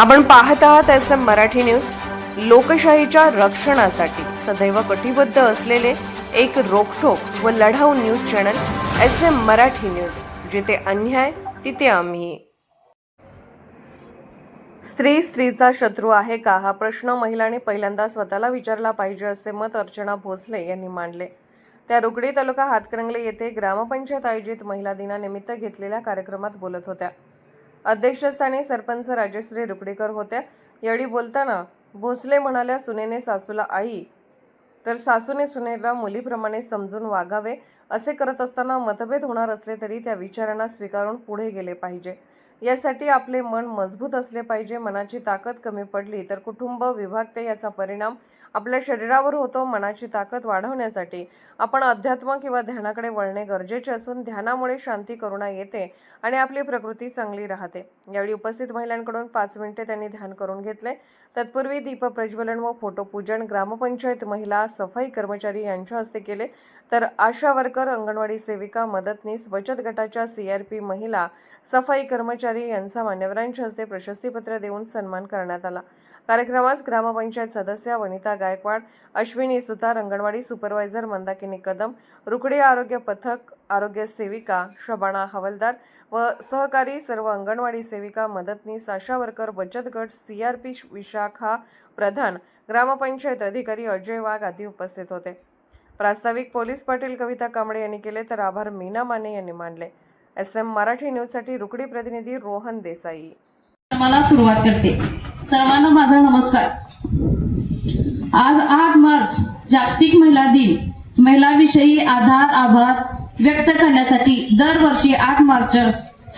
आपण पाहत आहात एस एम मराठी न्यूज. लोकशाहीच्या रक्षणासाठी सदैव कटिबद्ध असलेले एक रोखोक व लढाऊ news channel S M Marathi news. जिथे अन्याय तिथे आम्ही. स्त्री स्त्रीचा शत्रू आहे का? हा प्रश्न महिलांनी पहिल्यांदा स्वतःला विचारला पाहिजे असे मत अर्चना भोसले यांनी मांडले. त्या रुकडी तालुका हातकरंगले येथे ग्रामपंचायत आयोजित महिला दिनानिमित्त घेतलेल्या कार्यक्रमात बोलत होत्या. अध्यक्षस्थानी सरपंच राजश्री रुपडीकर होत्या यावेळी बोलताना भोसले म्हणाल्या सुनेने सासूला आई तर सासूने सुनेला मुलीप्रमाणे समजून वागावे. असे करत असताना मतभेद होणार असले तरी त्या विचारांना स्वीकारून पुढे गेले पाहिजे. यासाठी आपले मन मजबूत असले पाहिजे. मनाची ताकद कमी पडली तर कुटुंब विभागते याचा परिणाम आपल्या शरीरावर होतो मनाची ताकद वाढवण्यासाठी. आपण अध्यात्म किंवा ध्यानाकडे वळणे गरजेचे असून ध्यानामुळे शांती करुणा येते आणि आपली प्रकृती चांगली राहते. यावेळी उपस्थित महिलांकडून पाच मिनिटे त्यांनी ध्यान करून घेतले. तत्पूर्वी दीप प्रज्वलन व फोटोपूजन ग्रामपंचायत महिला सफाई कर्मचारी यांच्या हस्ते केले. तर आशा वर्कर अंगणवाडी सेविका मदतनीस बचत गटाच्या सीआरपी महिला सफाई कर्मचारी यांचा मान्यवरांच्या हस्ते प्रशस्तीपत्र देऊन सन्मान करण्यात आला. कार्यक्रमास ग्रामपंचायत सदस्या वनिता गायकवाड अश्विनी सुतार अंगणवाडी सुपरवायझर मंदाकिनी कदम रुकडे आरोग्य पथक आरोग्य सेविका शबाना हवलदार व सहकारी सर्व अंगणवाडी सेविका मदतनीस आशा वर्कर बचत गट C R P Vishakha Pradhan gram panchayat अधिकारी अजय वाघ आदी उपस्थित होते. प्रास्ताविक पोलीस पाटील कविता कांबळे यांनी केले तर आभार मीना माने यांनी मानले. एस एम मराठी न्यूजसाठी रुकडी प्रतिनिधी रोहन देसाई. मला सुरुवात करते. सर्वांना माझा नमस्कार. आज आठ मार्च जागतिक महिला दिन. महिलाविषयी आधार आभार व्यक्त करण्यासाठी दरवर्षी आठ मार्च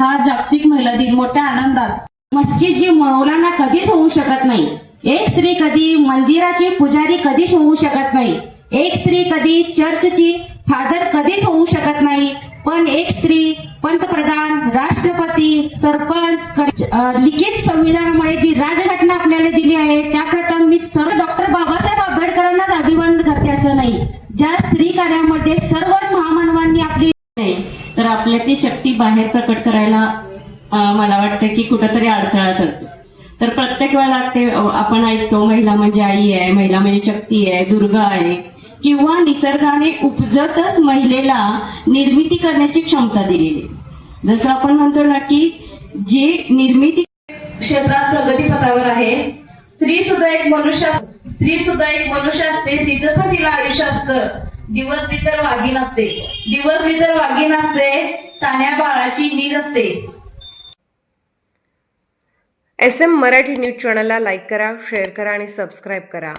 हा जागतिक महिला दिन मोठ्या आनंदात. मस्जिद जी मौलाना कधीच होऊ शकत नाही. एक स्त्री कधी मंदिराची पुजारी कधीच होऊ शकत नाही. एक स्त्री कधी चर्चची फादर कधीच होऊ शकत नाही. पण एक स्त्री पंतप्रधान राष्ट्रपती सरपंच लिखित संविधानामुळे जी राजघटना आपल्याला दिली आहे त्याप्रथम मी सर्व डॉक्टर बाबासाहेब आंबेडकरांनाच अभिमान करते असं नाही. ज्या स्त्री कार्यामध्ये सर्वच महामानवांनी आपली तर आपल्या ती शक्ती बाहेर प्रकट करायला मला वाटतं की कुठंतरी अडथळा ठरतो. तर प्रत्येक वेळेला ते आपण ऐकतो महिला म्हणजे आई आहे महिला म्हणजे शक्ती आहे दुर्गा आहे. किंवा निसर्गाने उपजतच महिलेला निर्मिती करण्याची क्षमता दिलेली. जसं आपण म्हणतो ना की जे निर्मिती क्षेत्रात प्रगतीपथावर आहे स्त्री सुद्धा एक मनुष्य स्त्री सुद्धा एक मनुष्य असते तिचं पण तिला आयुष्य असतं. दिवस तर वागी नसते दिवस तर वागी नसते तान्या बाळाची नीर असते. एस एम मराठी न्यूज चॅनलला लाईक करा शेअर करा आणि सबस्क्राईब करा.